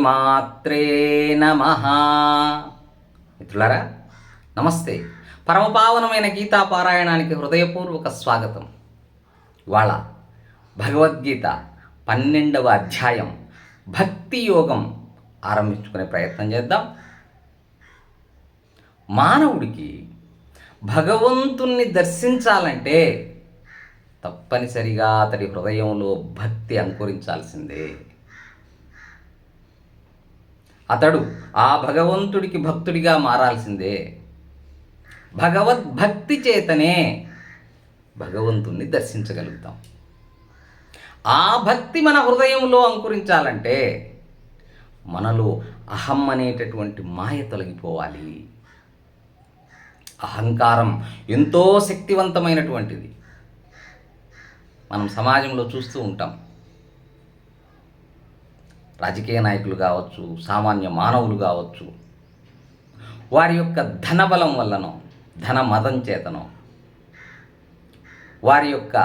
శ్రీమాత్రే నమ. మిత్రులారా నమస్తే. పరమపావనమైన గీతా పారాయణానికి హృదయపూర్వక స్వాగతం. ఇవాళ భగవద్గీత పన్నెండవ అధ్యాయం భక్తి యోగం ఆరంభించుకునే ప్రయత్నం చేద్దాం. మానవుడికి భగవంతుణ్ణి దర్శించాలంటే తప్పనిసరిగా అతడి హృదయంలో భక్తి అంకురించాల్సిందే. అతడు ఆ భగవంతుడికి భక్తుడిగా మారాల్సిందే. భగవద్భక్తి చేతనే భగవంతుణ్ణి దర్శించగలుగుతాం. ఆ భక్తి మన హృదయంలో అంకురించాలంటే మనలో అహం అనేటటువంటి మాయ తొలగిపోవాలి. అహంకారం ఎంతో శక్తివంతమైనటువంటిది. మనం సమాజంలో చూస్తూ ఉంటాం. రాజకీయ నాయకులు కావచ్చు సామాన్య మానవులు కావచ్చు వారి యొక్క ధనబలం వల్లనో ధన మదం చేతనో వారి యొక్క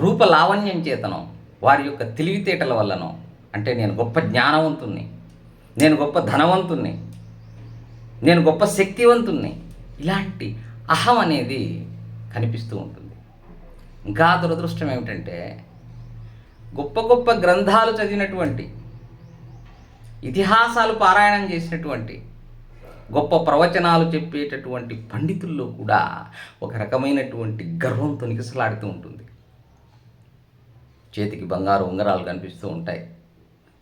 రూపలావణ్యం చేతనో వారి యొక్క తెలివితేటల వల్లనో అంటే నేను గొప్ప జ్ఞానవంతుణ్ణి నేను గొప్ప ధనవంతుణ్ణి నేను గొప్ప శక్తివంతుణ్ణి ఇలాంటి అహం అనేది కనిపిస్తూ ఉంటుంది. ఇంకా దురదృష్టం ఏమిటంటే గొప్ప గొప్ప గ్రంథాలు చదివినటువంటి ఇతిహాసాలు పారాయణం చేసినటువంటి గొప్ప ప్రవచనాలు చెప్పేటటువంటి పండితుల్లో కూడా ఒక రకమైనటువంటి గర్వం తొనికిసలాడుతూ ఉంటుంది. చేతికి బంగారు ఉంగరాలు కనిపిస్తూ ఉంటాయి.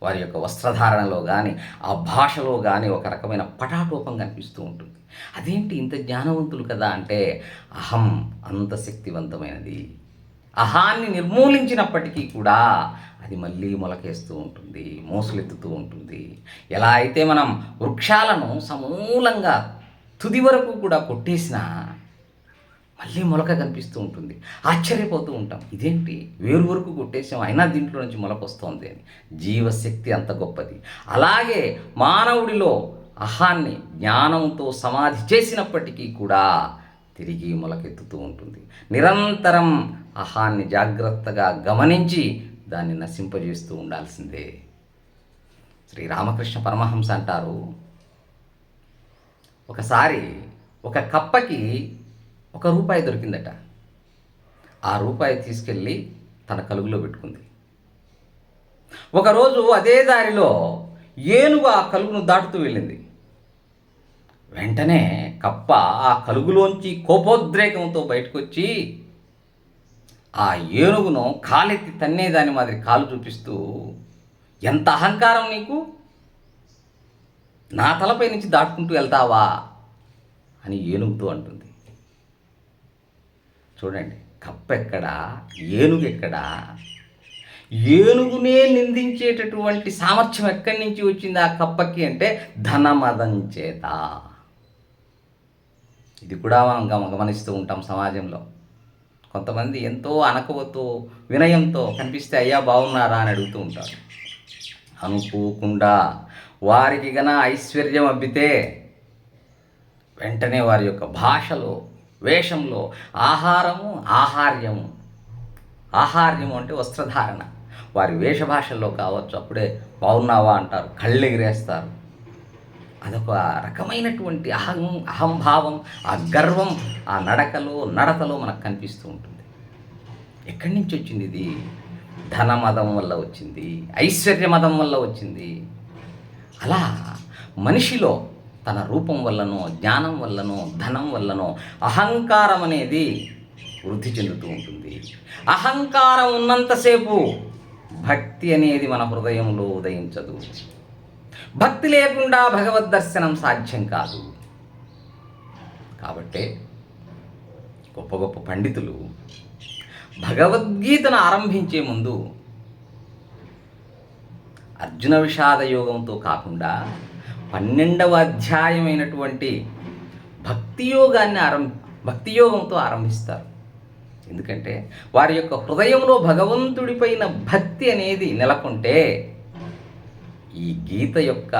వారి యొక్క వస్త్రధారణలో కానీ ఆ భాషలో కానీ ఒక రకమైన పటాటోపం కనిపిస్తూ ఉంటుంది. అదేంటి ఇంత జ్ఞానవంతులు కదా అంటే అహం అంత శక్తివంతమైనది. అహాన్ని నిర్మూలించినప్పటికీ కూడా అది మళ్ళీ మొలకేస్తూ ఉంటుంది మోసలెత్తుతూ ఉంటుంది. ఎలా అయితే మనం వృక్షాలను సమూలంగా తుది వరకు కూడా కొట్టేసినా మళ్ళీ మొలక కనిపిస్తూ ఉంటుంది. ఆశ్చర్యపోతూ ఉంటాం. ఇదేంటి? వేరు వరకు కొట్టేసాం అయినా దీంట్లో నుంచి మొలక వస్తుంది అని. జీవశక్తి అంత గొప్పది. అలాగే మానవుడిలో అహాన్ని జ్ఞానంతో సమాధి చేసినప్పటికీ కూడా తిరిగి మొలకెత్తుతూ ఉంటుంది. నిరంతరం అహాన్ని జాగ్రత్తగా గమనించి దాన్ని నశింపజేస్తూ ఉండాల్సిందే. శ్రీరామకృష్ణ పరమహంస అంటారు ఒకసారి ఒక కప్పకి ఒక రూపాయి దొరికిందట. ఆ రూపాయి తీసుకెళ్ళి తన కలుగులో పెట్టుకుంది. ఒకరోజు అదే దారిలో ఏనుగు ఆ కలుగును దాటుతూ వెళ్ళింది. వెంటనే కప్ప ఆ కలుగులోంచి కోపోద్రేకంతో బయటకు వచ్చి ఆ ఏనుగును కాలెత్తి తన్నేదాని మాదిరి కాలు చూపిస్తూ ఎంత అహంకారం నీకు? నా తలపై నుంచి దాటుకుంటూ వెళ్తావా? అని ఏనుగుతో అంటుంది. చూడండి కప్ప ఎక్కడా ఏనుగు ఎక్కడా ఏనుగునే నిందించేటటువంటి సామర్థ్యం ఎక్కడి నుంచి వచ్చింది ఆ కప్పకి అంటే ధనమదం చేత. ఇది కూడా మనం గమ గమనిస్తూ ఉంటాం సమాజంలో. కొంతమంది ఎంతో అనకవతో వినయంతో కనిపిస్తే అయ్యా బాగున్నారా? అని అడుగుతూ ఉంటారు. అనుకోకుండా వారికి గన ఐశ్వర్యం అబ్బితే వెంటనే వారి యొక్క భాషలో వేషంలో ఆహారము ఆహార్యము ఆహార్యము అంటే వస్త్రధారణ. వారి వేషభాషల్లో కావచ్చు అప్పుడే బాగున్నావా? అంటారు కళ్ళెగిరేస్తారు. అదొక రకమైనటువంటి అహం అహంభావం ఆ గర్వం ఆ నడకలో నడతలో మనకు కనిపిస్తూ ఉంటుంది. ఎక్కడి నుంచి వచ్చింది ఇది? ధనమదం వల్ల వచ్చింది ఐశ్వర్య మదం వల్ల వచ్చింది. అలా మనిషిలో తన రూపం వల్లనో జ్ఞానం వల్లనో ధనం వల్లనో అహంకారం అనేది వృద్ధి చెందుతూ ఉంటుంది. అహంకారం ఉన్నంతసేపు భక్తి అనేది మన హృదయంలో ఉదయించదు. భక్తి లేకుండా భగవద్ దర్శనం సాధ్యం కాదు. కాబట్టే గొప్ప గొప్ప పండితులు భగవద్గీతను ఆరంభించే ముందు అర్జున విషాద యోగంతో కాకుండా పన్నెండవ అధ్యాయమైనటువంటి భక్తి యోగాన్ని ఆరం భక్తి యోగంతో ఆరంభిస్తారు. ఎందుకంటే వారి యొక్క హృదయంలో భగవంతుడిపైన భక్తి అనేది నెలకొంటే ఈ గీత యొక్క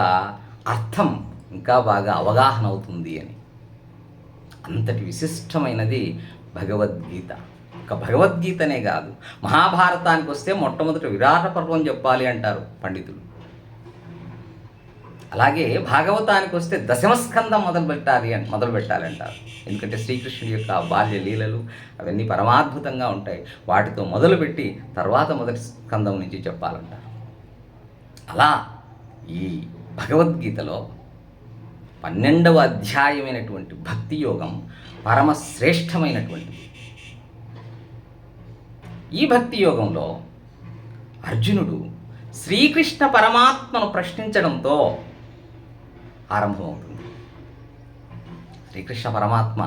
అర్థం ఇంకా బాగా అవగాహన అవుతుంది అని. అంతటి విశిష్టమైనది భగవద్గీత. ఒక భగవద్గీతనే కాదు మహాభారతానికి వస్తే మొట్టమొదటి విరాట పర్వం చెప్పాలి అంటారు పండితులు. అలాగే భాగవతానికి వస్తే దశమస్కందం మొదలు పెట్టాలి అని మొదలు పెట్టాలంటారు ఎందుకంటే శ్రీకృష్ణుడి యొక్క బాల్య లీలలు అవన్నీ పరమాద్భుతంగా ఉంటాయి. వాటితో మొదలుపెట్టి తర్వాత మొదటి స్కందం నుంచి చెప్పాలంటారు. అలా ఈ భగవద్గీతలో పన్నెండవ అధ్యాయమైనటువంటి భక్తి యోగం పరమశ్రేష్టమైనటువంటిది. ఈ భక్తి యోగంలో అర్జునుడు శ్రీకృష్ణ పరమాత్మను ప్రశ్నించడంతో ఆరంభమవుతుంది. శ్రీకృష్ణ పరమాత్మ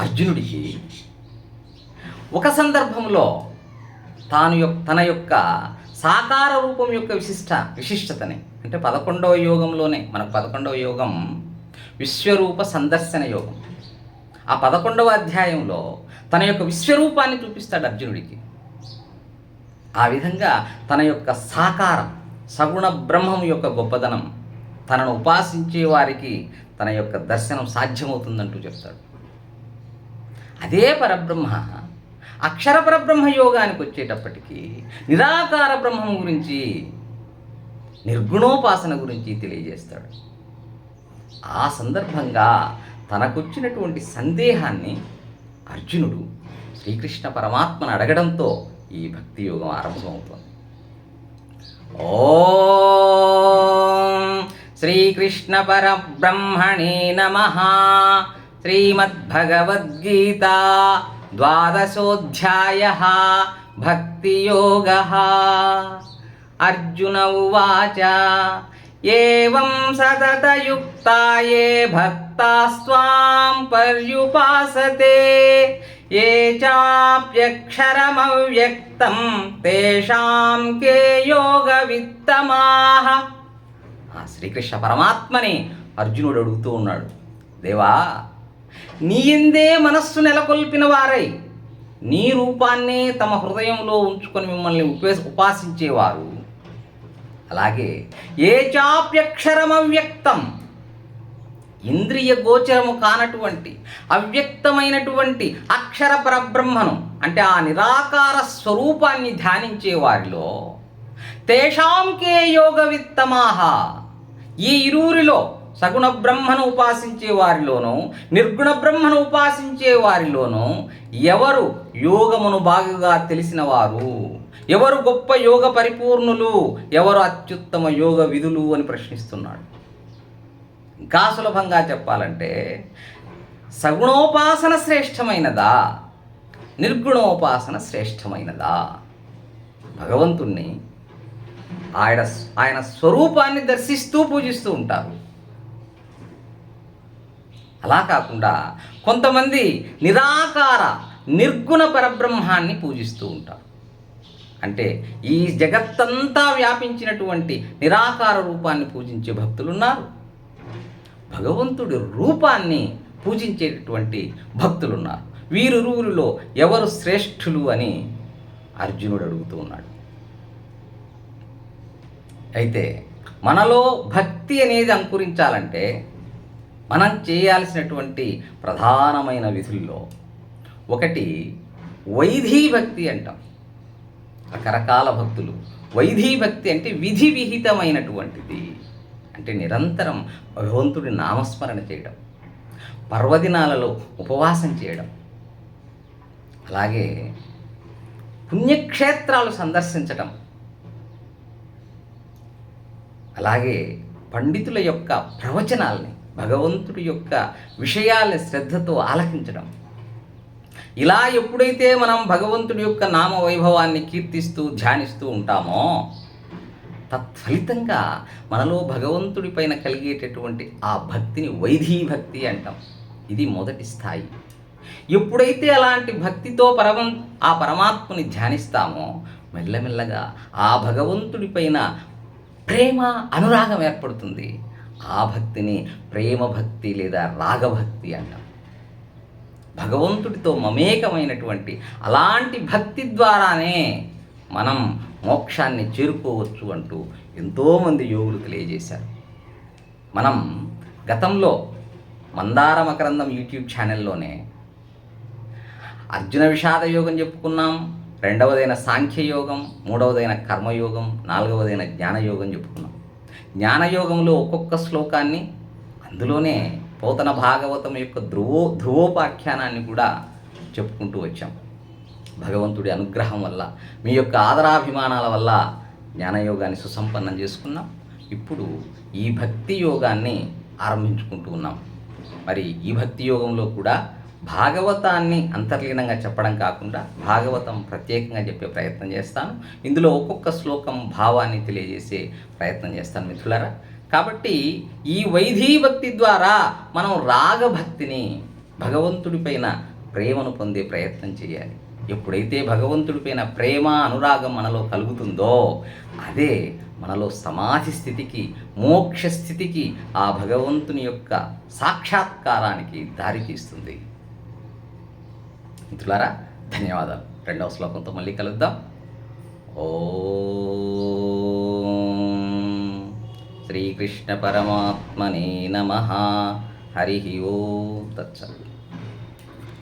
అర్జునుడికి ఒక సందర్భంలో తాను యొక్క తన యొక్క సాకార రూపం యొక్క విశిష్ట విశిష్టతని అంటే పదకొండవ యోగంలోనే మనకు పదకొండవ యోగం విశ్వరూప సందర్శన యోగం. ఆ పదకొండవ అధ్యాయంలో తన యొక్క విశ్వరూపాన్ని చూపిస్తాడు అర్జునుడికి. ఆ విధంగా తన యొక్క సాకారం సగుణ బ్రహ్మం యొక్క గొప్పదనం తనను ఉపాసించే వారికి తన యొక్క దర్శనం సాధ్యమవుతుందంటూ చెప్తాడు. అదే పరబ్రహ్మ అక్షర పరబ్రహ్మ యోగానికి వచ్చేటప్పటికి నిరాకార బ్రహ్మం గురించి నిర్గుణోపాసన గురించి తెలియజేస్తాడు. ఆ సందర్భంగా తనకొచ్చినటువంటి సందేహాన్ని అర్జునుడు శ్రీకృష్ణ పరమాత్మను అడగడంతో ఈ భక్తి యోగం ఆరంభమవుతుంది. ఓం శ్రీకృష్ణ పరబ్రహ్మణే నమ. శ్రీమద్భగవద్గీత ద్వాదశోధ్యాయ భక్తియోగ. అర్జున ఉవాచ ఏం సతతయుక్తాయే భక్తాస్త్వాం పర్యుపాసతే ఏ చాప్యక్షరమవ్యక్తం తేషాం కే యోగ విత్తమాహ శ్రీకృష్ణ పరమాత్మని అర్జునుడు అడుగుతూ ఉన్నాడు దేవా నీ ఎందే మనస్సు నెలకొల్పిన వారై నీ రూపాన్నే తమ హృదయంలో ఉంచుకొని మిమ్మల్ని ఉపే ఉపాసించేవారు. అలాగే ఏ చాప్యక్షరమవ్యక్తం ఇంద్రియ గోచరము కానటువంటి అవ్యక్తమైనటువంటి అక్షర పరబ్రహ్మను అంటే ఆ నిరాకార స్వరూపాన్ని ధ్యానించే వారిలో తేషాంకే యోగ విత్తమాహ ఈ ఇరువురిలో సగుణ బ్రహ్మను ఉపాసించే వారిలోనూ నిర్గుణ బ్రహ్మను ఉపాసించే వారిలోనూ ఎవరు యోగమును బాగుగా తెలిసిన వారు? ఎవరు గొప్ప యోగ పరిపూర్ణులు? ఎవరు అత్యుత్తమ యోగ విధులు అని ప్రశ్నిస్తున్నాడు. ఇంకా సులభంగా చెప్పాలంటే సగుణోపాసన శ్రేష్టమైనదా? నిర్గుణోపాసన శ్రేష్టమైనదా? భగవంతుణ్ణి ఆయన ఆయన స్వరూపాన్ని దర్శిస్తూ పూజిస్తూ ఉంటారు. అలా కాకుండా కొంతమంది నిరాకార నిర్గుణ పరబ్రహ్మాన్ని పూజిస్తూ ఉంటారు. అంటే ఈ జగత్తంతా వ్యాపించినటువంటి నిరాకార రూపాన్ని పూజించే భక్తులు ఉన్నారు భగవంతుడి రూపాన్ని పూజించేటటువంటి భక్తులున్నారు. వీరురువురిలో ఎవరు శ్రేష్ఠులు అని అర్జునుడు అడుగుతూ ఉన్నాడు. అయితే మనలో భక్తి అనేది అంకురించాలంటే మనం చేయాల్సినటువంటి ప్రధానమైన విధుల్లో ఒకటి వైధీ భక్తి అంటాం. రకరకాల భక్తులు. వైధీ భక్తి అంటే విధి విహితమైనటువంటిది. అంటే నిరంతరం భగవంతుడి నామస్మరణ చేయడం. పర్వదినాలలో ఉపవాసం చేయడం. అలాగే పుణ్యక్షేత్రాలు సందర్శించడం. అలాగే పండితుల యొక్క ప్రవచనాల్ని భగవంతుడి యొక్క విషయాల్ని శ్రద్ధతో ఆలకించడం. ఇలా ఎప్పుడైతే మనం భగవంతుడి యొక్క నామ వైభవాన్ని కీర్తిస్తూ ధ్యానిస్తూ ఉంటామో తత్ఫలితంగా మనలో భగవంతుడి పైన కలిగేటటువంటి ఆ భక్తిని వైధీ భక్తి అంటాం. ఇది మొదటి స్థాయి. ఎప్పుడైతే అలాంటి భక్తితో పరమం ఆ పరమాత్మని ధ్యానిస్తామో మెల్లమెల్లగా ఆ భగవంతుడి పైన ప్రేమ అనురాగం ఏర్పడుతుంది. ఆ భక్తిని ప్రేమ భక్తి లేదా రాగభక్తి అంటాం. భగవంతుడితో మమేకమైనటువంటి అలాంటి భక్తి ద్వారానే మనం మోక్షాన్ని చేరుకోవచ్చు అంటూ ఎంతోమంది యోగులు తెలియజేశారు. మనం గతంలో మందార మకరందం యూట్యూబ్ ఛానల్లోనే అర్జున విషాద యోగం చెప్పుకున్నాం రెండవదైన సాంఖ్యయోగం మూడవదైన కర్మయోగం నాలుగవదైన జ్ఞానయోగం చెప్పుకున్నాం. జ్ఞానయోగంలో ఒక్కొక్క శ్లోకాన్ని అందులోనే పోతన భాగవతం యొక్క ధ్రువో ధ్రువోపాఖ్యానాన్ని కూడా చెప్పుకుంటూ వచ్చాం. భగవంతుడి అనుగ్రహం వల్ల మీ యొక్క ఆదరాభిమానాల వల్ల జ్ఞానయోగాన్ని సుసంపన్నం చేసుకున్నాం. ఇప్పుడు ఈ భక్తి యోగాన్ని ఆరంభించుకుంటూ ఉన్నాం. మరి ఈ భక్తి యోగంలో కూడా భాగవతాన్ని అంతర్లీనంగా చెప్పడం కాకుండా భాగవతం ప్రత్యేకంగా చెప్పే ప్రయత్నం చేస్తాను. ఇందులో ఒక్కొక్క శ్లోకం భావాన్ని తెలియజేసే ప్రయత్నం చేస్తాను మిత్రులారా. కాబట్టి ఈ వైధీభక్తి ద్వారా మనం రాగభక్తిని భగవంతుడిపైన ప్రేమను పొందే ప్రయత్నం చేయాలి. ఎప్పుడైతే భగవంతుడిపైన ప్రేమ అనురాగం మనలో కలుగుతుందో అదే మనలో సమాధి స్థితికి మోక్ష స్థితికి ఆ భగవంతుని యొక్క సాక్షాత్కారానికి దారితీస్తుంది. మిత్రులారా ధన్యవాదాలు. రెండవ శ్లోకంతో మళ్ళీ కలుద్దాం. ఓ శ్రీకృష్ణ పరమాత్మనే నమ. హరి ఓ తత్సత్